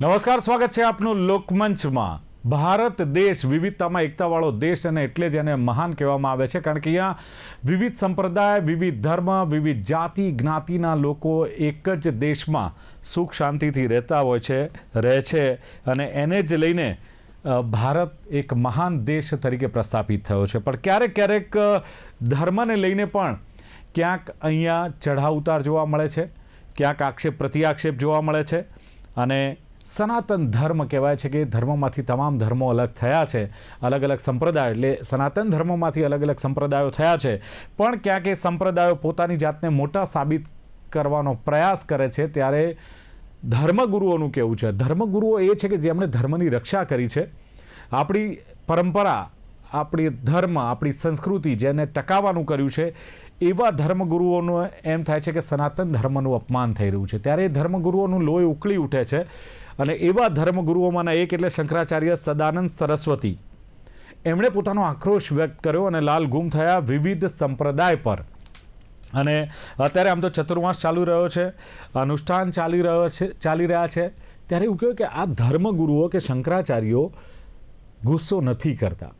નમસ્કાર, સ્વાગત છે આપનું લોકમંચમાં. ભારત દેશ વિવિધતામાં એકતાવાળો દેશ અને એટલે જ એને મહાન કહેવામાં આવે છે, કારણ કે અહીંયા વિવિધ સંપ્રદાય, વિવિધ ધર્મ, વિવિધ જાતિ, જ્ઞાતિના લોકો એક જ દેશમાં સુખ શાંતિથી રહેતા હોય છે, રહે છે અને એને જ લઈને ભારત એક મહાન દેશ તરીકે પ્રસ્થાપિત થયો છે. પણ ક્યારેક ક્યારેક ધર્મને લઈને પણ ક્યાંક અહીંયા ચઢાવ ઉતાર જોવા મળે છે, ક્યાંક આક્ષેપ પ્રતિઆક્ષેપ જોવા મળે છે અને સનાતન ધર્મ કહેવાય છે કે ધર્મમાંથી તમામ ધર્મો અલગ થયા છે. અલગ અલગ સંપ્રદાય એટલે સનાતન ધર્મમાંથી અલગ અલગ સંપ્રદાયો થયા છે. પણ ક્યાંક એ સંપ્રદાયો પોતાની જાતને મોટા સાબિત કરવાનો પ્રયાસ કરે છે ત્યારે ધર્મગુરુઓનું કેવું છે. ધર્મગુરુઓ એ છે કે જેમણે ધર્મની રક્ષા કરી છે. આપણી પરંપરા, આપણી ધર્મ, આપણી સંસ્કૃતિ જેને ટકાવવાનું કર્યું છે, એવા ધર્મગુરુઓનું એમ થાય છે કે સનાતન ધર્મનું અપમાન થઈ રહ્યું છે. ત્યારે એ ધર્મગુરુઓનું લોહી ઉકળી ઉઠે છે. અને એવા ધર્મગુરુઓમાંના એક એટલે શંકરાચાર્ય સદાનંદ સરસ્વતી. એમણે પોતાનો આક્રોશ વ્યક્ત કર્યો અને લાલ ગુમ થયા વિવિધ સંપ્રદાય પર. અને અત્યારે આમ તો ચતુર્માસ ચાલુ રહ્યો છે, અનુષ્ઠાન ચાલી રહ્યો છે, ચાલી રહ્યા છે, ત્યારે એવું કહ્યું કે આ ધર્મગુરુઓ કે શંકરાચાર્યો ગુસ્સો નથી કરતા.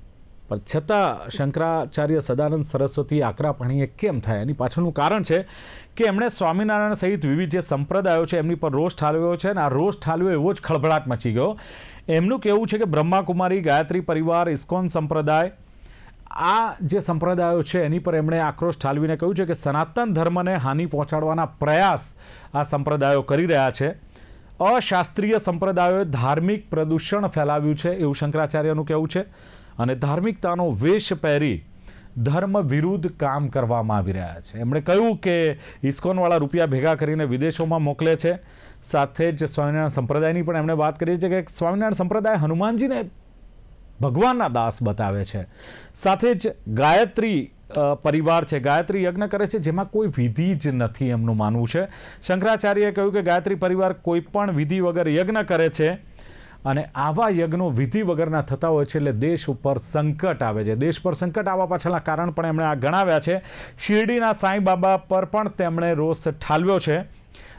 પણ છતાં શંકરાચાર્ય સદાનંદ સરસ્વતી આકરા પાણીએ કેમ થાય? એની પાછળનું કારણ છે કે એમણે સ્વામિનારાયણ સહિત વિવિધ જે સંપ્રદાયો છે, એમની પર રોષ ઠાલવ્યો છે અને આ રોષ ઠાલવ્યો એવો જ ખળભળાટ મચી ગયો. એમનું કહેવું છે કે બ્રહ્માકુમારી, ગાયત્રી પરિવાર, ઇસ્કોન સંપ્રદાય, આ જે સંપ્રદાયો છે, એની પર એમણે આક્રોશ ઠાલવીને કહ્યું છે કે સનાતન ધર્મને હાનિ પહોંચાડવાના પ્રયાસ આ સંપ્રદાયો કરી રહ્યા છે. અશાસ્ત્રીય સંપ્રદાયોએ ધાર્મિક પ્રદૂષણ ફેલાવ્યું છે એવું શંકરાચાર્યનું કહેવું છે. અને ધાર્મિકતાનો વેશ પહેરી ધર્મ વિરુદ્ધ કામ કરવામાં આવી રહ્યા છે. એમણે કહ્યું કે ઇસ્કોનવાળા રૂપિયા ભેગા કરીને વિદેશોમાં મોકલે છે. સાથે જ સ્વામિનારાયણ સંપ્રદાયની પણ એમણે વાત કરી છે કે સ્વામિનારાયણ સંપ્રદાય હનુમાનજીને ભગવાનના દાસ બતાવે છે. સાથે જ ગાયત્રી પરિવાર છે, ગાયત્રી યજ્ઞ કરે છે, જેમાં કોઈ વિધિ જ નથી એમનું માનવું છે. શંકરાચાર્યએ કહ્યું કે ગાયત્રી પરિવાર કોઈ પણ વિધિ વગર યજ્ઞ કરે છે. અને આવા યજ્ઞો વિધિ વગરના થતા હોય છે એટલે દેશ ઉપર સંકટ આવે છે. દેશ પર સંકટ આવવા પાછળના કારણ પણ એમણે આ ગણાવ્યા છે. શિરડીના સાંઈ બાબા પર પણ તેમણે રોષ ઠાલવ્યો છે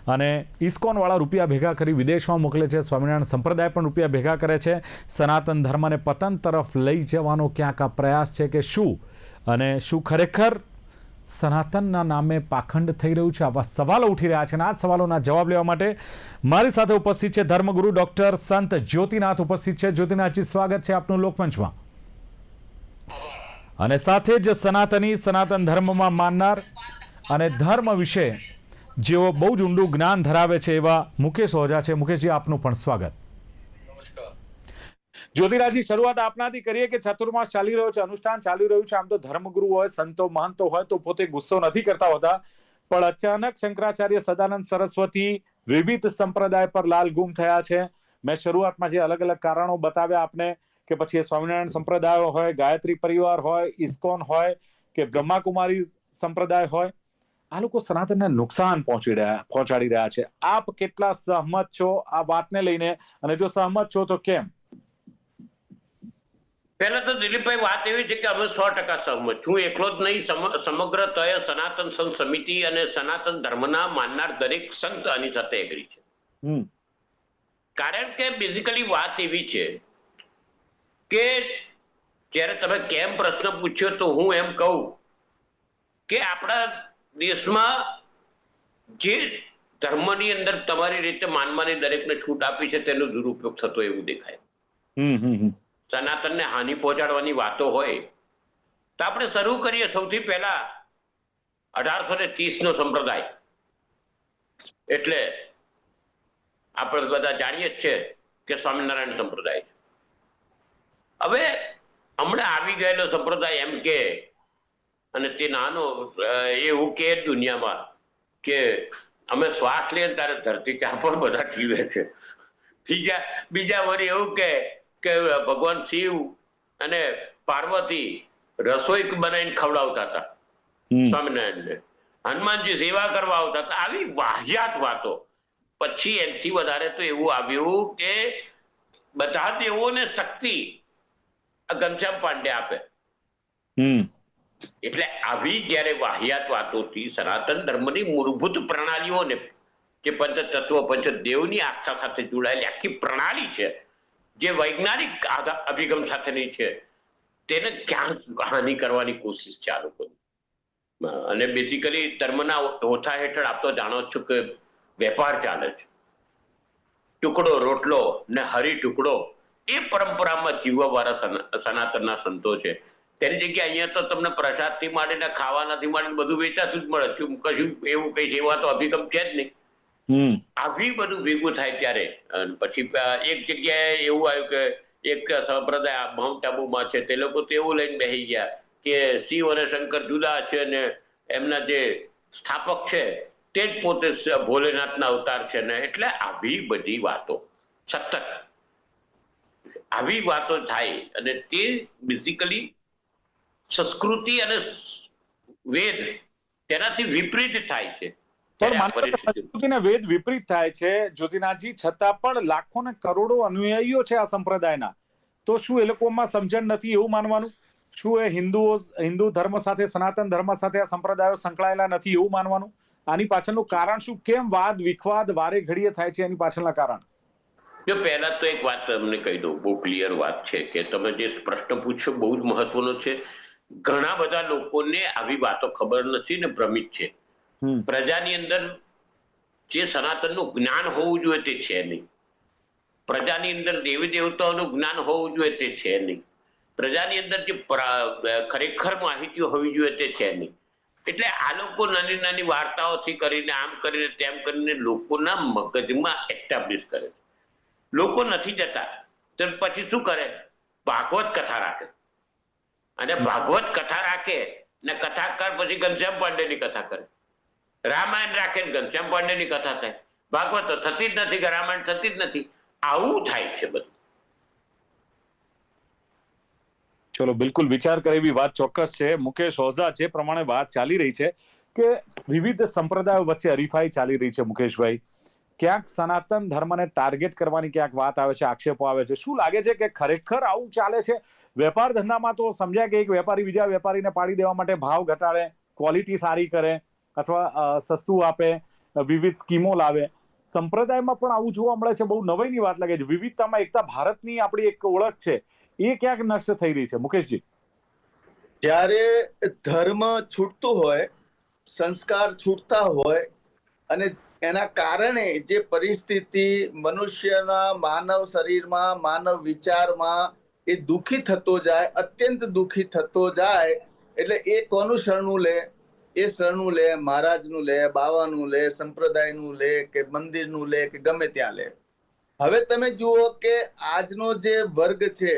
અને ઇસ્કોનવાળા રૂપિયા ભેગા કરી વિદેશમાં મોકલે છે. સ્વામિનારાયણ સંપ્રદાય પણ રૂપિયા ભેગા કરે છે. સનાતન ધર્મને પતન તરફ લઈ જવાનો ક્યાંક આ પ્રયાસ છે કે શું? અને શું ખરેખર સનાતનના નામે પાખંડ થઈ રહ્યું છે. આવા સવાલો ઉઠી રહ્યા છે અને આ સવાલોના જવાબ લેવા માટે મારી સાથે ઉપસ્થિત છે ધર્મગુરુ ડોક્ટર સંત જ્યોતિનાથ ઉપસ્થિત છે. જ્યોતિનાથજી, સ્વાગત છે આપનું લોકમંચમાં. અને સાથે જ સનાતની સનાતન ધર્મમાં માનનાર અને ધર્મ વિશે જેઓ બહુ જ ઊંડું જ્ઞાન ધરાવે છે એવા મુકેશ ઓઝા છે. મુકેશજી, આપનું પણ સ્વાગત. જ્યોતિરાજજી શરૂઆત આપનાથી કરીએ કે ચતુર્માસ ચાલી રહ્યો છે, અનુષ્ઠાન ચાલી રહ્યું છે. આમ તો ધર્મગુરુ હોય, સંતો, મહંતો હોય, તો પોતે ગુસ્સો નથી કરતા હોતા. પણ અચાનક શંકરાચાર્ય સદાનંદ સરસ્વતી વિવિધ સંપ્રદાય પર લાલ ગુમ થયા છે. મેં શરૂઆતમાં જે અલગ અલગ કારણો બતાવ્યા આપને, કે પછી સ્વામિનારાયણ સંપ્રદાયો હોય, ગાયત્રી પરિવાર હોય, ઇસ્કોન હોય, કે બ્રહ્માકુમારી સંપ્રદાય હોય, આ લોકો સનાતનને નુકસાન પહોંચી રહ્યા, પહોંચાડી રહ્યા છે. આપ કેટલા સહમત છો આ વાતને લઈને? અને જો સહમત છો તો કેમ? પહેલા તો દિલીપભાઈ વાત એવી છે કે અમે સો ટકા સહમત છું. એકલો જ નહીં સમગ્ર તય સનાતન સંત સમિતિ અને સનાતન ધર્મના માનનાર દરેક સંત આની સાથે એગ્રી છે. કારણ કે બેઝિકલી વાત એવી છે કે જ્યારે તમે કેમ પ્રશ્ન પૂછ્યો તો હું એમ કહું કે આપણા દેશમાં જે ધર્મની અંદર તમારી રીતે માનવાની દરેકને છૂટ આપી છે તેનો દુરુપયોગ થતો એવું દેખાય. સનાતનને હાનિ પહોંચાડવાની વાતો હોય, તો આપણે શરૂ કરીએ સૌથી પહેલા અઢારસો ને ત્રીસ નો સંપ્રદાય. એટલે આપણે બધા જાણીએ જ છે કે સ્વામિનારાયણ સંપ્રદાય હવે હમણાં આવી ગયેલો સંપ્રદાય એમ કે, અને તે નાનો એવું કે દુનિયામાં કે અમે શ્વાસ લઈએ ત્યારે ધરતી ચા પર બધા જીવે છે. બીજા બીજા વળી એવું કે કે ભગવાન શિવ અને પાર્વતી રસોઈ બનાવીને ખવડાવતા હતા. સ્વામિનારાયણને. હનુમાનજી સેવા કરવા આવતા હતા. આવી વાહિયાત વાતો. પછી એનાથી વધારે તો એવું આવ્યું કે બધા દેવોને શક્તિ ઘનશ્યામ પાંડે આપે. એટલે આવી જ્યારે વાહિયાત વાતોથી સનાતન ધર્મની મૂળભૂત પ્રણાલીઓને જે પંચતત્વ પંચદેવની આસ્થા સાથે જોડાયેલી આખી પ્રણાલી છે જે વૈજ્ઞાનિક અભિગમ સાથેની છે, તેને ક્યાં હાનિ કરવાની કોશિશ આ લોકોની અને બેસિકલી ધર્મના ઓછા હેઠળ આપ જાણો છો કે વેપાર ચાલે છે. ટુકડો, રોટલો ને હરી ટુકડો એ પરંપરામાં જીવવા વાળા સના- સનાતનના સંતો છે. તેની જગ્યાએ અહીંયા તો તમને પ્રસાદથી માંડીને ખાવાનાથી માંડીને બધું વેચાતું જ મળે. કશું એવું કઈ સેવા તો અભિગમ છે જ નહીં. આવી બધું ભેગું થાય ત્યારે. પછી એક જગ્યાએ એવું આવ્યું કે એક સંપ્રદાય માઉન્ટ આબુમાં છે, તે લોકો તો એવું લઈને બેસી ગયા કે શિવ અને શંકર જુદા છે ને એમના જે સ્થાપક છે, તે જ પોતે ભોલેનાથના અવતાર છે ને, એટલે આવી બધી વાતો. સતત. આવી વાતો થાય. અને તે બેઝિકલી સંસ્કૃતિ અને વેદ તેનાથી વિપરીત થાય છે. પણ વેદ વિપરીત થાય છે. જ્યોતિનાથજી છતાં પણ લાખો ને કરોડો અનુયાયીઓ છે આ સંપ્રદાયના. તો શું એ લોકોમાં સમજણ નથી એવું માનવાનું? શું એ હિન્દુઓ હિન્દુ ધર્મ સાથે સનાતન ધર્મ સાથે આ સંપ્રદાયો સંકળાયેલા નથી એવું માનવાનું? આની પાછળનું કારણ શું? કેમ વાદ વિખવાદ વારે ઘડીએ થાય છે એની પાછળના કારણ? જો પહેલા તો એક વાત તમને કહી દઉં બહુ ક્લિયર વાત છે કે તમે જે પ્રશ્ન પૂછ્યો બહુ જ મહત્વનો છે. ઘણા બધા લોકોને આવી વાતો ખબર નથી ને ભ્રમિત છે. પ્રજાની અંદર જે સનાતનનું જ્ઞાન હોવું જોઈએ તે છે નહીં. પ્રજાની અંદર દેવી દેવતાઓનું જ્ઞાન હોવું જોઈએ તે છે નહીં. પ્રજાની અંદર જે ખરેખર માહિતી હોવી જોઈએ તે છે નહીં. એટલે આ લોકો નાની નાની વાર્તાઓથી કરીને, આમ કરીને, તેમ કરીને લોકોના મગજમાં એસ્ટાબ્લિશ કરે છે. લોકો નથી જતા. તો પછી શું કરે? ભાગવત કથા રાખે. અને ભાગવત કથા રાખે ને કથાકાર પછી ઘનશ્યામ પાંડેની કથા કરે. રામાયણ રાખે ને ઘનશ્યામ પાંડેની કથા થાય. ભાગવત થતી જ નથી કે રામાયણ થતી જ નથી. આવું થાય છે બધું. ચલો, બિલકુલ વિચાર કરે એવી વાત ચોક્કસ છે. મુકેશ ઓઝા છે પ્રમાણે વાત ચાલી રહી છે કે વિવિધ સંપ્રદાયો વચ્ચે હરીફાઈ ચાલી રહી છે મુકેશભાઈ. ક્યાંક સનાતન ધર્મને ટાર્ગેટ કરવાની ક્યાંક વાત આવે છે, આક્ષેપો આવે છે. શું લાગે છે કે ખરેખર આવું ચાલે છે? વેપાર ધંધામાં તો સમજ્યા કે એક વેપારી બીજા વેપારીને પાડી દેવા માટે ભાવ ઘટાડે ક્વોલિટી સારી કરે. અથવા સસ્તું આપે, વિવિધ સ્કીમો લાવે. સંપ્રદાયમાં પણ આવું જોવા મળે છે. બહુ નવાઈની વાત લાગે છે. વિવિધતામાં એકતા ભારતની આપણી એક ઓળખ છે. એ ક્યાંક નષ્ટ થઈ રહી છે. મુકેશજી. જ્યારે ધર્મ છૂટતું હોય, સંસ્કાર છૂટતા હોય, અને એના કારણે જે પરિસ્થિતિ મનુષ્યના માનવ શરીરમાં, માનવ વિચારમાં એ દુખી થતો જાય, અત્યંત દુખી થતો જાય, એટલે એ કોનું શરણું લે? એ શરણું લે, મહારાજનું લે, બાવાનું લે, સંપ્રદાયનું લે, કે મંદિરનું લે, કે ગમે ત્યાં લે. હવે તમે જુઓ કે આજનો જે વર્ગ છે,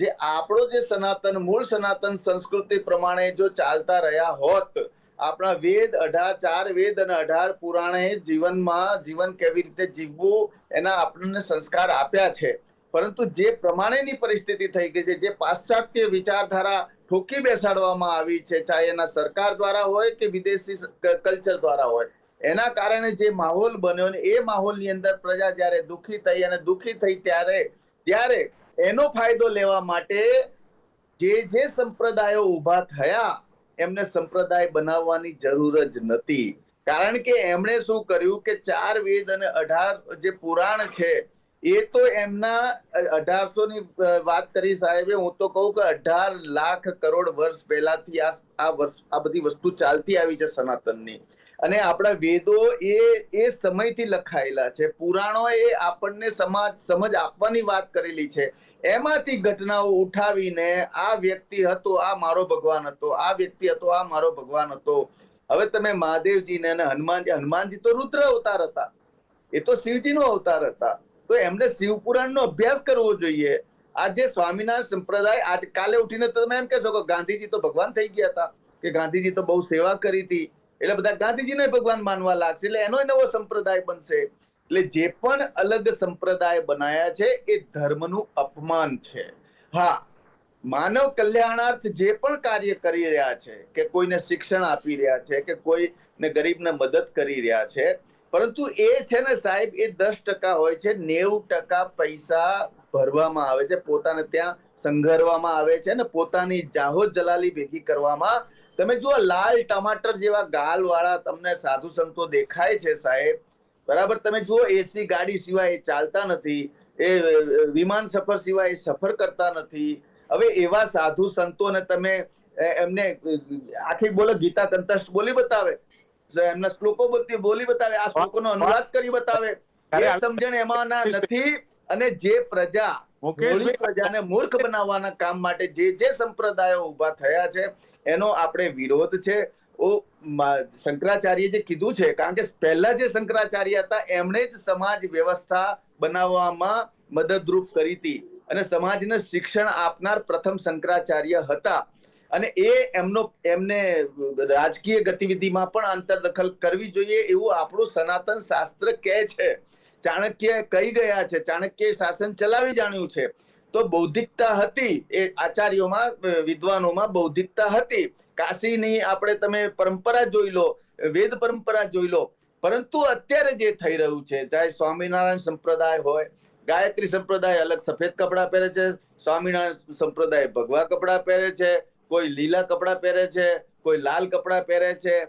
જે આપણો જે સનાતન, મૂળ સનાતન સંસ્કૃતિ પ્રમાણે જો ચાલતા રહ્યા હોત, આપણા વેદ અઢાર, ચાર વેદ અને અઢાર પુરાણે જીવનમાં જીવન કેવી રીતે જીવવું એના આપણને સંસ્કાર આપ્યા છે. પરંતુ જે પ્રમાણેની પરિસ્થિતિ થઈ ગઈ છે, જે પાશ્ચાત્ય વિચારધારા ઠોકી બેસાડવામાં આવી છે, ચાહે એના સરકાર દ્વારા હોય કે વિદેશી કલ્ચર દ્વારા હોય. એના કારણે જે માહોલ બન્યો ને, એ માહોલની અંદર પ્રજા જ્યારે દુઃખી થઈ અને દુખી થઈ ત્યારે ત્યારે એનો ફાયદો લેવા માટે જે જે સંપ્રદાયો ઊભા થયા, એમને સંપ્રદાય બનાવવાની જરૂર જ નથી. કારણ કે એમણે શું કર્યું કે ચાર વેદ અને અઢાર જે પુરાણ છે એ તો એમના અઢારસો ની વાત કરી સાહેબે. હું તો કહું કે અઢાર લાખ કરોડ વર્ષ પહેલાથી આ આ આ બધી વસ્તુ ચાલતી આવી છે સનાતનની. અને આપણા વેદો એ એ સમયથી લખાયેલા છે. પુરાણો એ આપણને સમાજ, સમજ આપવાની વાત કરેલી છે. એમાંથી ઘટનાઓ ઉઠાવીને આ વ્યક્તિ હતો, આ મારો ભગવાન હતો, આ વ્યક્તિ હતો, આ મારો ભગવાન હતો. હવે તમે મહાદેવજીને અને હનુમાનજી હનુમાનજી તો રુદ્ર અવતાર હતા. એ તો શિવજીનો અવતાર હતા. તો એમને શિવપુરાણનો અભ્યાસ કરવો જોઈએ. આ જે સ્વામિનારાયણ સંપ્રદાય, આજ કાલે ઉઠીને તમે એમ કહેશો કે ગાંધીજી તો ભગવાન થઈ ગયા હતા, કે ગાંધીજી તો બહુ સેવા કરી હતી. એટલે બધા ગાંધીજીને ભગવાન માનવા લાગશે. એટલે એનો નવો સંપ્રદાય બનશે. એટલે જે પણ અલગ સંપ્રદાય બનાયા છે, એ ધર્મનું અપમાન છે. હા, માનવ કલ્યાણાર્થ જે પણ કાર્ય કરી રહ્યા છે, કે કોઈને શિક્ષણ આપી રહ્યા છે, કે કોઈને ગરીબને મદદ કરી રહ્યા છે પરંતુ એ છે ને સાહેબ, એ દસ ટકા હોય છે, નેવું ટકા પૈસા ભરવામાં આવે છે, પોતાને ત્યાં સંઘરવામાં આવે છે ને પોતાની જાહો જલાલી ભેગી કરવામાં. તમે જુઓ, લાલ ટમાટર જેવા ગાલ વાળા તમને સાધુ સંતો દેખાય છે સાહેબ. બરાબર? તમે જુઓ, એસી ગાડી સિવાય ચાલતા નથી, એ વિમાન સફર સિવાય સફર કરતા નથી. હવે એવા સાધુ સંતોને તમે એમને, આખી બોલે ગીતા કંતસ્ટ બોલી બતાવે. એમના શ્લોકો બધી બોલી બતાવે આ શ્લોકોનો અનુવાદ કરી બતાવે. એ સમજણ એમાંના નથી અને જે પ્રજા પ્રજાને મૂર્ખ બનાવવાના કામ માટે જે જે સંપ્રદાયો ઊભા થયા છે એનો આપણે વિરોધ છે. ઓ શંકરાચાર્ય જે કીધું છે કારણ કે પહેલા જે શંકરાચાર્ય હતા એમણે જ સમાજ વ્યવસ્થા બનાવવામાં મદદરૂપ કરી હતી. અને સમાજને શિક્ષણ આપનાર પ્રથમ શંકરાચાર્ય હતા. અને એ એમનો એમને રાજકીય ગતિવિધિમાં પણ આંતરદખલ કરવી જોઈએ એવું આપણું સનાતન શાસ્ત્ર કહે છે. ચાણક્ય કહી ગયા છે, ચાણક્ય શાસન ચલાવી જાણ્યું છે. તો બૌદ્ધિકતા હતી એ આચાર્યોમાં વિદ્વાનોમાં બૌદ્ધિકતા હતી. કાશીની આપણે તમે પરંપરા જોઈ લો, વેદ પરંપરા જોઈ લો. પરંતુ અત્યારે જે થઈ રહ્યું છે, ચાહે સ્વામિનારાયણ સંપ્રદાય હોય, ગાયત્રી સંપ્રદાય અલગ સફેદ કપડાં પહેરે છે, સ્વામિનારાયણ સંપ્રદાય ભગવા કપડાં પહેરે છે કોઈ લીલા કપડાં પહેરે છે, કોઈ લાલ કપડાં પહેરે છે.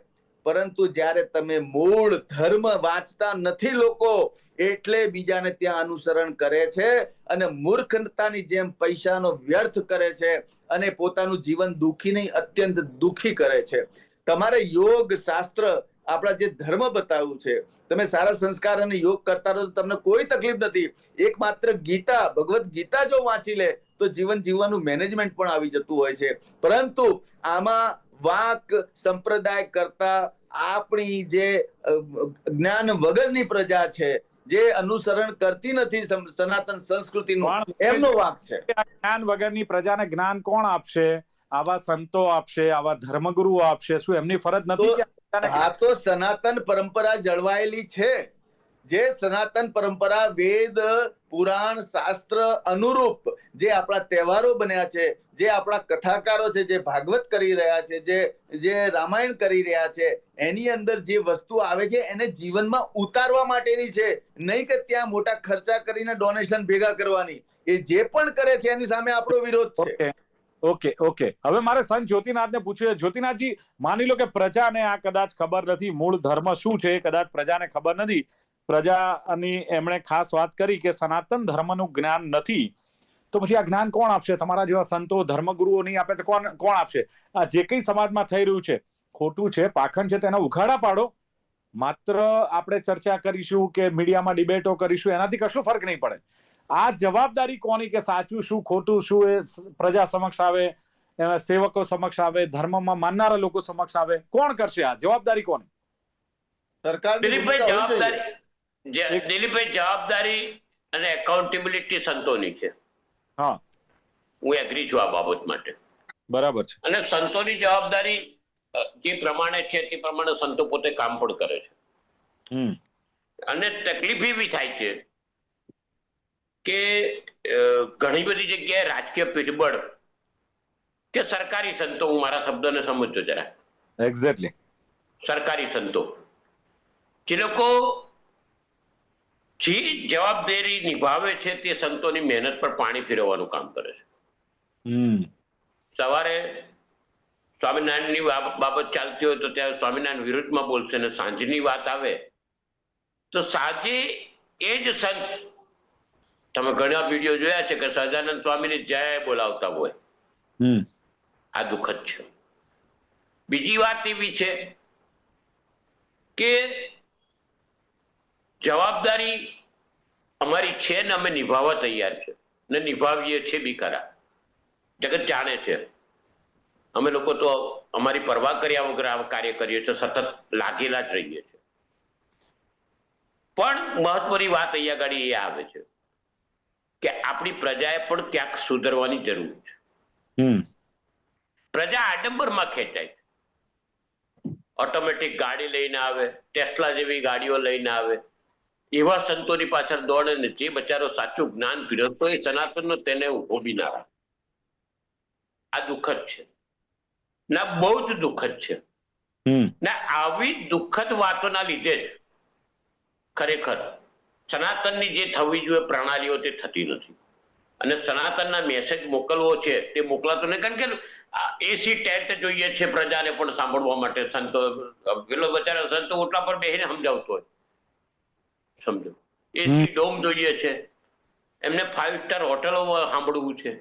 પરંતુ જ્યારે તમે મૂળ ધર્મ વાંચતા નથી લોકો, એટલે બીજાને ત્યાં અનુસરણ કરે છે અને મૂર્ખતાની જેમ પૈસાનો વ્યર્થ કરે છે અને પોતાનું જીવન દુઃખી નહીં, અત્યંત દુઃખી કરે છે. તમારે યોગ શાસ્ત્ર આપણા જે ધર્મ બતાવ્યું છે, તમે સારા સંસ્કાર અને યોગ કરતા રહો તમને કોઈ તકલીફ નથી. એકમાત્ર ગીતા ભગવત ગીતા જો વાંચી લે તો જીવન જીવવાનું મેનેજમેન્ટ પણ આવી જતું હોય છે. પરંતુ આમાં વાક સંપ્રદાય કરતા આપણી જે જ્ઞાન વગરની પ્રજા છે જે અનુસરણ કરતી નથી સનાતન સંસ્કૃતિનું એમનો વાક છે. જ્ઞાન વગરની પ્રજાને જ્ઞાન કોણ આપશે? આવા સંતો આપશે આવા ધર્મગુરુઓ આપશે શું એમની ફરજ નથી આ તો સનાતન પરંપરા જળવાયેલી છે. જે સનાતન પરંપરા વેદ પુરાણ શાસ્ત્ર અનુરૂપ જે આપણા તહેવારો બન્યા છે, જે આપણા કથાકારો છે, જે ભાગવત કરી રહ્યા છે, જે જે રામાયણ કરી રહ્યા છે, એની અંદર જે વસ્તુ આવે છે, એને જીવનમાં ઉતારવા માટેની છે. નહીં કે ત્યાં મોટા ખર્ચા કરીને ડોનેશન ભેગા કરવાની. એ જે પણ કરે છે, એની સામે આપણો વિરોધ છે. ઓકે ઓકે હવે મારે સંત જ્યોતિનાથને પૂછ્યું જ્યોતિનાથજી, માની લો કે પ્રજાને આ કદાચ ખબર નથી, મૂળ ધર્મ શું છે, કદાચ પ્રજાને ખબર નથી. પ્રજાની એમણે ખાસ વાત કરી કે સનાતન ધર્મનું જ્ઞાન નથી. તો પછી આ જ્ઞાન કોણ આપશે? તમારા જેવા સંતો ધર્મગુરુઓ નહીં આપે તો કોણ કોણ આપશે? આ જે કંઈ સમાજમાં થઈ રહ્યું છે ખોટું છે પાખંડ છે તેના ઉઘાડા પાડો. માત્ર આપણે ચર્ચા કરીશું કે મીડિયામાં ડિબેટો કરીશું એનાથી કશું ફરક નહીં પડે. આ જવાબદારી કોની કે સાચું શું ખોટું શું એ પ્રજા સમક્ષ આવે સેવકો સમક્ષ આવે ધર્મમાં માનનારા લોકો સમક્ષ આવે? કોણ કરશે આ? જવાબદારી કોની? સરકાર. જવાબદારી જે- દિલીપભાઈ જવાબદારી અને એકાઉન્ટેબિલિટી સંતોની છે. હા. હું એગ્રી છું આ બાબત માટે. બરાબર છે. અને સંતોની જવાબદારી જે પ્રમાણે છે તે પ્રમાણે સંતો પોતે કામ પણ કરે છે. અને તકલીફ એવી થાય છે કે ઘણી બધી જગ્યાએ રાજકીય પીઠબળ કે સરકારી સંતો હું મારા શબ્દને સમજતો જરા. એક્ઝેક્ટલી સરકારી સંતો. જે લોકો જે જવાબદારી નિભાવે છે તે સંતોની મહેનત પર પાણી ફેરવવાનું કામ કરે છે. સવારે સ્વામિનારાયણની બાબત ચાલતી હોય તો ત્યારે સ્વામિનારાયણ વિરુદ્ધમાં બોલશે અને સાંજની વાત આવે તો સાંજે એ જ સંત તમે ઘણા વીડિયો જોયા છે કે સહજાનંદ સ્વામીને જય બોલાવતા હોય. આ દુઃખદ છે. બીજી વાત એવી છે કે જવાબદારી અમારી છે ને અમે નિભાવવા તૈયાર છે. ને નિભાવીએ છીએ બી ખરા જગત જાણે છે. અમે લોકો તો અમારી પરવા કર્યા વગર આ કાર્ય કરીએ છીએ સતત લાગેલા જ રહીએ છીએ. પણ મહત્વની વાત અહીંયા આગળ એ આવે છે કે આપણી પ્રજાએ પણ ક્યાંક સુધરવાની જરૂર છે. પ્રજા આડંબરમાં ખેંચાય છે. ઓટોમેટિક ગાડી લઈને આવે ટેસ્લા જેવી ગાડીઓ લઈને આવે એવા સંતોની પાછળ દોડે ને જે બચારો સાચું જ્ઞાન પીરસતો એ સનાતનનો તેને ઊભો બી ના રાખે. આ દુઃખદ છે. ના બહુ જ દુઃખદ છે. ના આવી દુઃખદ વાતોના લીધે જ ખરેખર સનાતનની જે થવી જોઈએ પ્રણાલીઓ તે થતી નથી. અને સનાતનના મેસેજ મોકલવો છે તે મોકલાતો નહીં. કારણ કે એસી ટેન્ટ જોઈએ છે પ્રજાને પણ સાંભળવા માટે. સંતો પેલો બચારો સંતો ઓટલા પર બેસીને સમજાવતો હોય. સમજો. એસી ડોમ જોઈએ છે. એમને ફાઇવ સ્ટાર હોટલો સાંભળવું છે.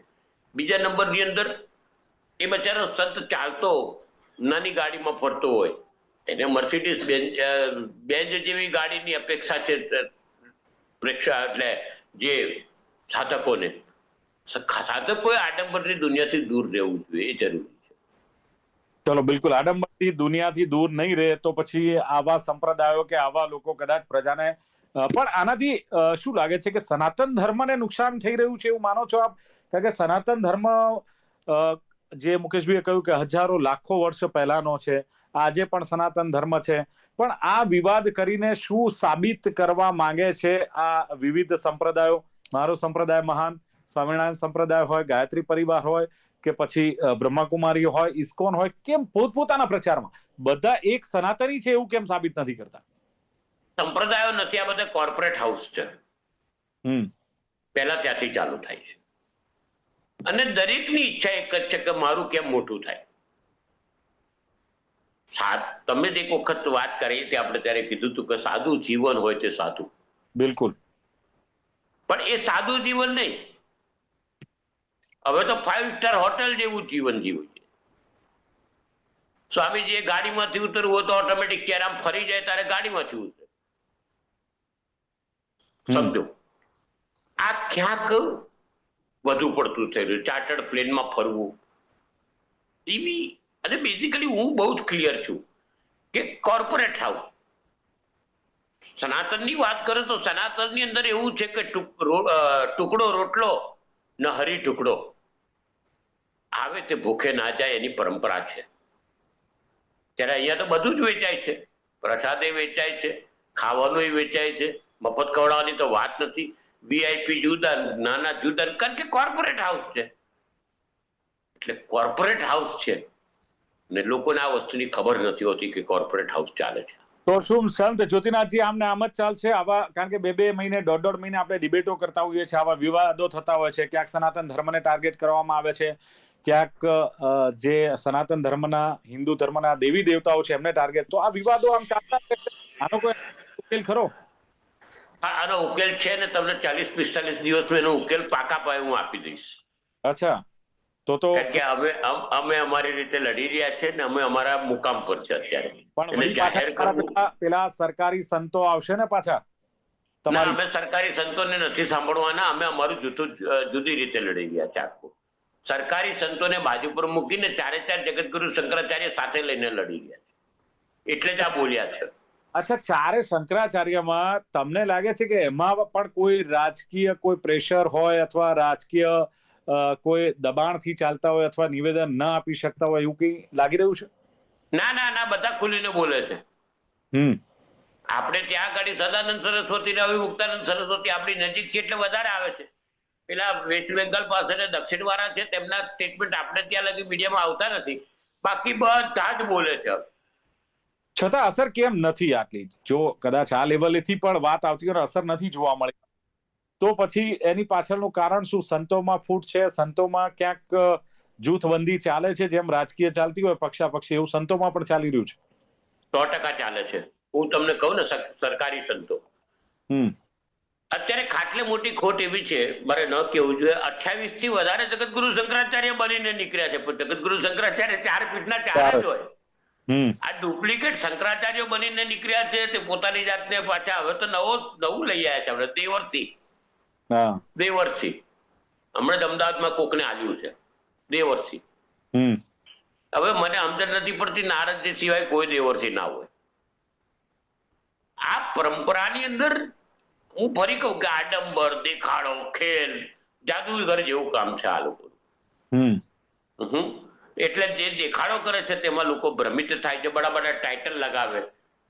બીજા નંબરની અંદર એ બચારો સતત ચાલતો નાની ગાડીમાં ફરતો હોય. એને મર્સિડીઝ બેન્ચ જેવી ગાડીની અપેક્ષા છે પ્રેક્ષા એટલે જે સાધકોને. સાધકોએ આડંબરની દુનિયાથી દૂર રહેવું જોઈએ એ જરૂરી છે. ચલો બિલકુલ. આડંબરથી દુનિયાથી દૂર નહીં રહે તો પછી આવા સંપ્રદાયો કે આવા લોકો કદાચ પ્રજાને પણ આનાથી શું લાગે છે કે સનાતન ધર્મને નુકસાન થઈ રહ્યું છે એવું માનો છો આપ? કારણ કે સનાતન ધર્મ જે મુકેશભાઈએ કહ્યું કે હજારો લાખો વર્ષ પહેલાનો છે, આજે પણ સનાતન ધર્મ છે. પણ આ વિવાદ કરીને શું સાબિત કરવા માંગે છે આ વિવિધ સંપ્રદાયો? મારો સંપ્રદાય મહાન, સ્વામિનારાયણ સંપ્રદાય હોય, ગાયત્રી પરિવાર હોય કે પછી બ્રહ્માકુમારી હોય, ઇસ્કોન હોય, કેમ પોતપોતાના પ્રચારમાં? બધા એક સનાતની છે એવું કેમ સાબિત નથી કરતા? સંપ્રદાયો નથી આ બધા કોર્પોરેટ હાઉસ છે. પહેલા ત્યાંથી ચાલુ થાય છે. અને દરેકની ઈચ્છા એક જ છે કે મારું કેમ મોટું થાય? તમે જ એક વખત વાત કરી હતી આપણે ત્યારે કીધું હતું કે સાદું જીવન હોય તે સાદું. બિલકુલ. પણ એ સાદું જીવન નહીં. હવે તો ફાઇવ સ્ટાર હોટલ જેવું જીવન જીવું છે. સ્વામીજી એ ગાડીમાંથી ઉતરવું હોય તો ઓટોમેટિક ક્યારે આમ ફરી જાય ત્યારે ગાડીમાંથી ઉતરે. સમજો. આ ક્યાંક વધુ પડતું થઈ રહ્યું ચાર્ટર્ડ પ્લેનમાં ફરવું. એવી અને બેઝિકલી હું બહુ જ ક્લિયર છું કે કોર્પોરેટ હાઉસ સનાતનની વાત કરો તો સનાતનની અંદર એવું છે કે ટુકડો રોટલો, ન હરી ટુકડો. આવે તે ભૂખે ના જાય એની પરંપરા છે. ત્યારે અહીંયા તો બધું જ વેચાય છે. પ્રસાદે વેચાય છે, ખાવાનું વેચાય છે. મફત ખવડાવવાની તો વાત નથી. વીઆઈપી જુદા, નાના જુદા, કારણ કે કોર્પોરેટ હાઉસ છે. એટલે કોર્પોરેટ હાઉસ છે. ને લોકોને આ વસ્તુની ખબર નથી હોતી કે કોર્પોરેટ હાઉસ ચાલે છે. તો શું, સંત જ્યોતિનાથજી, આમને આમ જ ચાલશે? આવા, કારણ કે બે બે મહિને, દોઢ દોઢ મહિને આપણે ડિબેટો કરતા હોઈએ છીએ. આવા વિવાદો થતા હોય છે. ક્યાંક સનાતન ધર્મને ટાર્ગેટ કરવામાં આવે છે. ક્યાંક જે સનાતન ધર્મના, હિન્દુ ધર્મના દેવી દેવતાઓ છે એમને ટાર્ગેટ તો આ વિવાદો આમ ચાલતા આનો કોઈ ઉકેલ ખરો? આનો ઉકેલ છે ને તમને ચાલીસ પિસ્તાલીસ દિવસમાં એનો ઉકેલ પાકા પાયે હું આપી દઈશ. અચ્છા. તો તો કે અમે અમે અમારી રીતે લડી રહ્યા છે ને અમે અમારા મુકામ પર છે અત્યારે. પણ જાહેર પેલા સરકારી સંતો આવશે ને પાછા? ના અમે સરકારી સંતોને નથી સાંભળવાના. અમે અમારું જૂથું જુદી રીતે લડી રહ્યા છે આખું. સરકારી સંતોને બાજુ પર મૂકીને ચારે ચાર જગતગુરુ શંકરાચાર્ય સાથે લઈને લડી રહ્યા છે. એટલે જ આ બોલ્યા છે. અચ્છા ચારે શંકરાચાર્યમાં તમને લાગે છે કે એમાં પણ કોઈ રાજકીય કોઈ પ્રેશર હોય અથવા રાજકીય કોઈ દબાણથી ચાલતા હોય અથવા નિવેદન ન આપી શકતા હોય એવું કઈ લાગી રહ્યું છે? ના ના ના બધા ખુલીને બોલે છે. હમ. આપણે ત્યાં આગળ સદાનંદ સરસ્વતી ને મુક્તાનંદ સરસ્વતી આપણી નજીક છે એટલે વધારે આવે છે. પેલા વેસ્ટ બેંગલ પાસે ને દક્ષિણ વાળા છે તેમના સ્ટેટમેન્ટ આપણે ત્યાં લગી મીડિયામાં આવતા નથી. બાકી બધા જ બોલે છે છતાં અસર કેમ નથી આટલી? જો કદાચ આ લેવલેથી પણ વાત આવતી હોય અસર નથી જોવા મળી. તો પછી એની પાછળનું કારણ શું? સંતોમાં ફૂટ છે સંતોમાં ક્યાંક જૂથબંધી ચાલે છે જેમ રાજકીય ચાલતી હોય પક્ષાપક્ષી એવું સંતોમાં પણ ચાલી રહ્યું છે. સો ટકા ચાલે છે. હું તમને કહું ને સરકારી સંતો. હમ. અત્યારે ખાટલે મોટી ખોટ એવી છે મારે ન કેવું જોઈએ. અઠ્યાવીસથી વધારે જગતગુરુ શંકરાચાર્ય બનીને નીકળ્યા છે. પણ જગતગુરુ શંકરાચાર્ય ચાર પીઠના ચાર જ. હોય. આ ડુપ્લિકેટ શંકરાચાર્ય બનીને નીકળ્યા છે તે પોતાની જાતને પાછા હવે તો નવો નવું લઈ આવ્યા છે આપણે દેવર્ષી દેવર્ષી હમણાં અમદાવાદમાં કોકને આવ્યું છે. દેવર્ષી હવે મને સમજણ નથી પડતી નારદજી સિવાય કોઈ દેવર્ષી ના હોય. આ પરંપરાની અંદર હું ફરી કહું કે આડંબર દેખાડો ખેલ જાદુગર જેવું કામ છે આ લોકો હમ. હમ. એટલે જે દેખાડો કરે છે તેમાં લોકો ભ્રમિત થાય છે, બડા બડા ટાઇટલ લગાવે.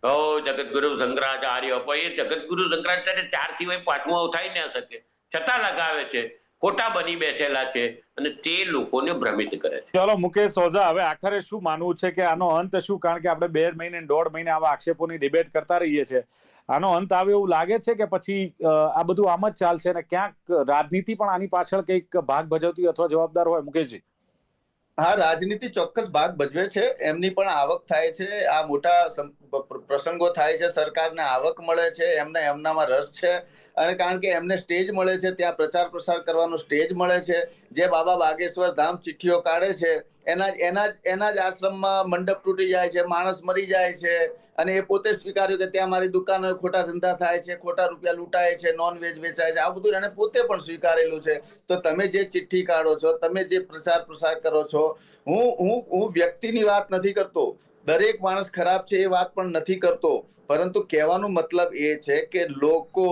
ઓ જગતગુરુ શંકરાચાર્ય પણ એ જગતગુરુ શંકરાચાર્ય ચાર સિવાય પાંચમો થઈ ન શકે. છતાં લગાવે છે, ખોટા બની બેઠેલા છે અને તે લોકોને ભ્રમિત કરે છે. ચલો મુકેશ ઓઝા હવે આખરે શું માનવું છે કે આનો અંત શું? કારણ કે આપણે બે મહિને દોઢ મહિને આવા આક્ષેપોની ડિબેટ કરતા રહીએ છીએ. આનો અંત આવે એવું લાગે છે કે પછી આ બધું આમ જ ચાલશે અને ક્યાંક રાજનીતિ પણ આની પાછળ કંઈક ભાગ ભજવતી અથવા જવાબદાર હોય? મુકેશજી. હા, રાજનીતિ ચોક્કસ ભાગ ભજવે છે. એમની પણ આવક થાય છે. આ મોટા પ્રસંગો થાય છે. સરકારને આવક મળે છે. એમને એમનામાં રસ છે. અને કારણ કે એમને સ્ટેજ મળે છે, ત્યાં પ્રચાર પ્રસાર કરવાનો સ્ટેજ મળે છે. જે બાબા બાગેશ્વર ધામ ચિઠ્ઠીઓ કાઢે છે, એના એના એના જ આશ્રમમાં મંડપ તૂટી જાય છે, માણસ મરી જાય છે. અને એ પોતે સ્વીકાર્યું કે ત્યાં મારી દુકાનો ખોટા ધંધા થાય છે, ખોટા રૂપિયા લૂંટાય છે નોન વેજ વેચાય છે, આ બધું એને પોતે પણ સ્વીકારેલું છે. તો તમે જે ચિઠ્ઠી કાઢો છો, તમે જે પ્રચાર પ્રસાર કરો છો, હું હું હું વ્યક્તિની વાત નથી કરતો. દરેક માણસ ખરાબ છે એ વાત પણ નથી કરતો. પરંતુ કહેવાનો મતલબ એ છે કે લોકો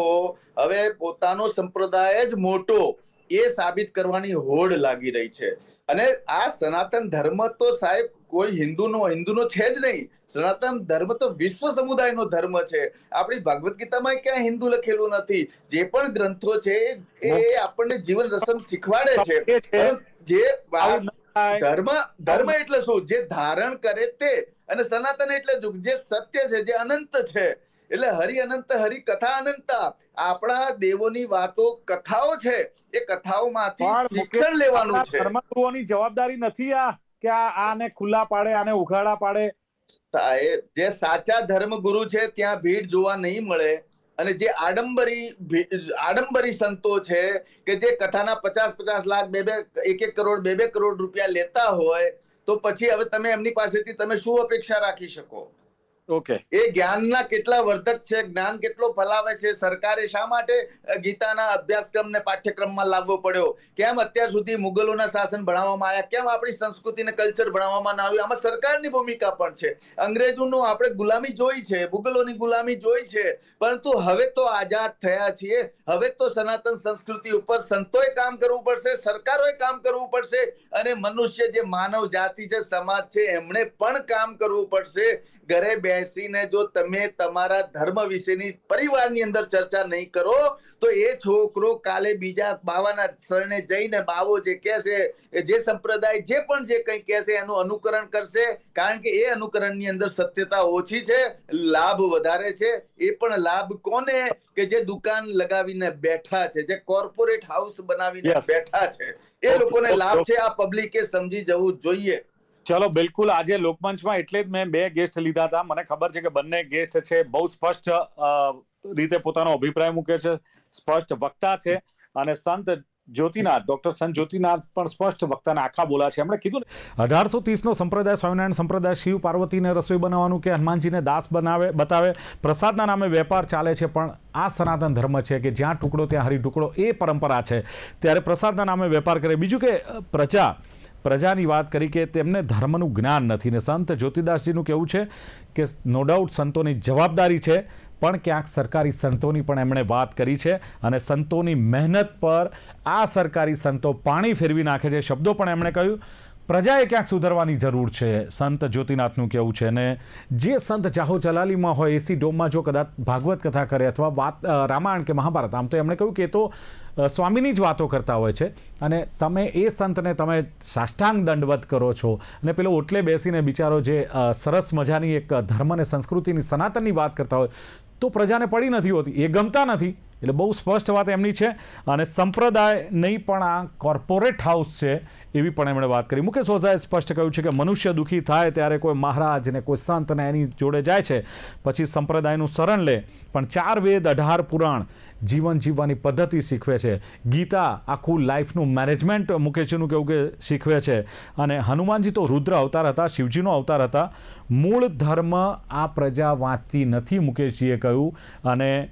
હવે પોતાનો સંપ્રદાય જ મોટો એ સાબિત કરવાની હોડ લાગી રહી છે. અને આ સનાતન ધર્મ તો સાહેબ કોઈ હિન્દુનો હિન્દુનો છે જ નહીં. સનાતન ધર્મ તો વિશ્વ સમુદાયનો ધર્મ છે. આપણી ભગવદ્ ગીતામાં ક્યાંય હિન્દુ લખેલું નથી. જે પણ ગ્રંથો છે એ આપણને જીવન રસમ શીખવાડે છે. જે. ધર્મ ધર્મ એટલે શું? જે ધારણ કરે તે. અને સનાતન એટલે જે સત્ય છે જે અનંત છે. એટલે હરિ અનંત હરિ કથા અનંતા. આપણા દેવોની વાતો કથાઓ છે. એ કથાઓમાંથી શિક્ષણ લેવાનું છે. ધર્મગુરુઓની જવાબદારી નથી આ કે આ આને ખુલ્લા પાડે આને ઉઘાડા પાડે. સાહેબ જે સાચા ધર્મગુરુ છે ત્યાં ભીડ જોવા નહીં મળે. અને જે આડંબરી આડંબરી સંતો છે કે જે કથાના પચાસ પચાસ લાખ બે બે એક એક કરોડ બે બે કરોડ રૂપિયા લેતા હોય તો પછી હવે તમે એમની પાસેથી તમે શું અપેક્ષા રાખી શકો? ઓકે એ જ્ઞાનના કેટલા વર્ધક છે, જ્ઞાન કેટલો ફલાવે છે, સરકારે શા માટે ગીતાના અભ્યાસક્રમને પાઠ્યક્રમમાં લાવવો પડ્યો? કેમ અત્યાર સુધી મુગલોના શાસન ભણાવવામાં આવ્યા? કેમ આપણી સંસ્કૃતિને કલ્ચર ભણાવવામાં ના આવ્યું? આમાં સરકારની ભૂમિકા પણ છે. અંગ્રેજોનું આપણે ગુલામી જોઈ છે, મુગલોની ગુલામી જોઈ છે. પરંતુ હવે તો આઝાદ થયા છીએ. હવે તો સનાતન સંસ્કૃતિ ઉપર સંતોએ કામ કરવું પડશે, સરકારોએ કામ કરવું પડશે અને મનુષ્ય જે માનવ જાતિ છે, સમાજ છે, એમણે પણ કામ કરવું પડશે. ઘરે બેસીને જો તમે તમારા ધર્મ વિશેની પરિવારની અંદર ચર્ચા નહીં કરો તો એ છોકરો કાલે બીજા બાવાના શરણે જઈને બાવો જે કહેશે જે સંપ્રદાય જે પણ જે કંઈ કહેશે એનું અનુકરણ કરશે કારણ કે એ અનુકરણની અંદર સત્યતા ઓછી છે લાભ વધારે છે એ પણ લાભ કોને? કે જે દુકાન લગાવીને બેઠા છે જે કોર્પોરેટ હાઉસ બનાવીને. બેઠા છે. એ લોકોને લાભ છે આ પબ્લિકે સમજી જવું જોઈએ. ચલો, બિલકુલ આજે લોકમંચમાં એટલે જ મેં બે ગેસ્ટ લીધા હતા. મને ખબર છે કે બંને ગેસ્ટ છે, બહુ સ્પષ્ટ રીતે પોતાનો અભિપ્રાય મૂકે છે, સ્પષ્ટ વક્તા છે. અને સંત જ્યોતિનાથ, ડોક્ટર સંત જ્યોતિનાથ પણ સ્પષ્ટ વક્તાને આખા બોલા છે. એમણે કીધું અઢારસો ત્રીસનો સંપ્રદાય, સ્વામિનારાયણ સંપ્રદાય, શિવ, પાર્વતીને રસોઈ બનાવવાનું કે હનુમાનજીને દાસ બનાવે, બતાવે. પ્રસાદના નામે વેપાર ચાલે છે, પણ આ સનાતન ધર્મ છે કે જ્યાં ટુકડો, ત્યાં હરી ટુકડો, એ પરંપરા છે. ત્યારે પ્રસાદના નામે વેપાર કરે. બીજું કે પ્રજા પ્રજાની વાત કરી કે તેમને ધર્મનું જ્ઞાન નથી. ને સંત જ્યોતિદાસજીનું કહેવું છે કે નો ડાઉટ સંતોની જવાબદારી છે, પણ ક્યાંક સરકારી સંતોની પણ એમણે વાત કરી છે અને સંતોની મહેનત પર આ સરકારી સંતો પાણી ફેરવી નાખે છે. શબ્દો પણ એમણે કહ્યું. પ્રજાએ ક્યાંક સુધરવાની જરૂર છે? સંત જ્યોતિનાથનું કહેવું છે અને જે સંત ચાહો જલાલીમાં હોય, એસી ડોમમાં જો કદાચ ભાગવત કથા કરે અથવા વાત રામાયણ કે મહાભારત, આમ તો એમણે કહ્યું કે તો સ્વામીની જ વાતો કરતા હોય છે. અને તમે એ સંતને તમે સાષ્ટાંગ દંડવત કરો છો. અને પેલો ઓટલે બેસીને બિચારો જે સરસ મજાની એક ધર્મ અને સંસ્કૃતિની સનાતનની વાત કરતા હોય, તો પ્રજાને પડી નથી હોતી. એ ગમતા નથી. એટલે બહુ સ્પષ્ટ વાત એમની છે અને સંપ્રદાય નહીં પણ આ કોર્પોરેટ હાઉસ છે એવી પણ એમણે વાત કરી. મુકેશ ઓઝાએ સ્પષ્ટ કહ્યું છે કે મનુષ્ય દુઃખી થાય ત્યારે કોઈ મહારાજ ને કોઈ સંતને એની જોડે જાય છે, પછી સંપ્રદાયનું શરણ લે. પણ ચાર વેદ અઢાર પુરાણ જીવન જીવવાની પદ્ધતિ શીખવે છે. ગીતા આખું લાઈફનું મેનેજમેન્ટ મુકેશજીનું કેવું કે શીખવે છે. અને હનુમાનજી તો રુદ્ર અવતાર હતા, શિવજીનો અવતાર હતા. મૂળ ધર્મ આ પ્રજા વાંચતી નથી મુકેશજીએ કહ્યું. અને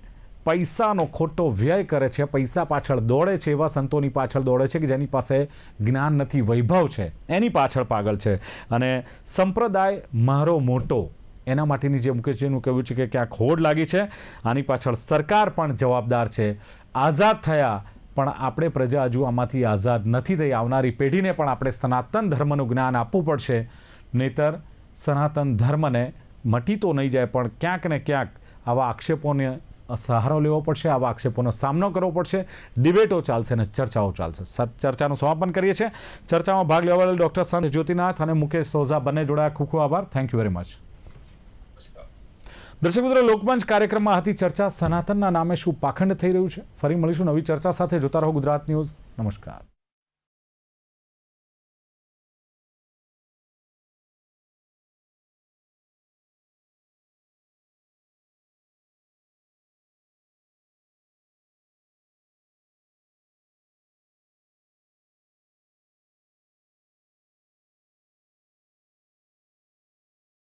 પૈસાનો ખોટો વ્યય કરે છે, પૈસા પાછળ દોડે છે એવા સંતોની પાછળ દોડે છે કે જેની પાસે જ્ઞાન નથી, વૈભવ છે, એની પાછળ પાગલ છે. અને સંપ્રદાય મારો મોટો, એના માટેની જે મુકેશજીનું કહેવું છે કે ક્યાંક હોડ લાગી છે, આની પાછળ સરકાર પણ જવાબદાર છે. આઝાદ થયા, પણ આપણે પ્રજા હજુ આમાંથી આઝાદ નથી થઈ, આવનારી પેઢીને પણ આપણે સનાતન ધર્મનું જ્ઞાન આપવું પડશે. નહીતર સનાતન ધર્મને મટી તો નહીં જાય, પણ ક્યાંક ને ક્યાંક આવા આક્ષેપોને સહારો લેવો પડશે, આવા આક્ષેપોનો સામનો કરવો પડશે, ડિબેટો ચાલશે અને ચર્ચાઓ ચાલશે. ચર્ચાનું સમાપન કરીએ છીએ. ચર્ચામાં ભાગ લેવા બદલ ડૉક્ટર સંત જ્યોતિનાથ અને મુકેશ સોઝા, બંને જોડાયા. ખૂબ ખૂબ આભાર. થેન્ક યુ વેરી મચ દર્શક મિત્રો, લોકમંચ કાર્યક્રમમાં હતી ચર્ચા. સનાતનના નામે શું પાખંડ થઈ રહ્યું છે? ફરી મળીશું નવી ચર્ચા સાથે. જોતા રહો ગુજરાત ન્યૂઝ. નમસ્કાર.